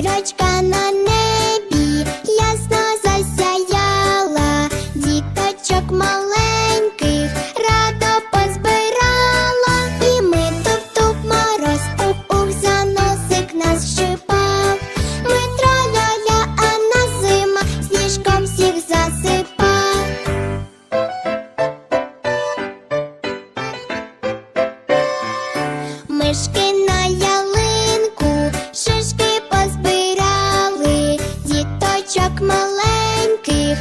Зірочка на небі ясно засяяла, діточок маленьких радо позбирала, і ми туп-туп мороз, ух-ух, за носик нас щипав. Ми траля-ля, а на зима сніжком всіх засипав. Мишки маленьких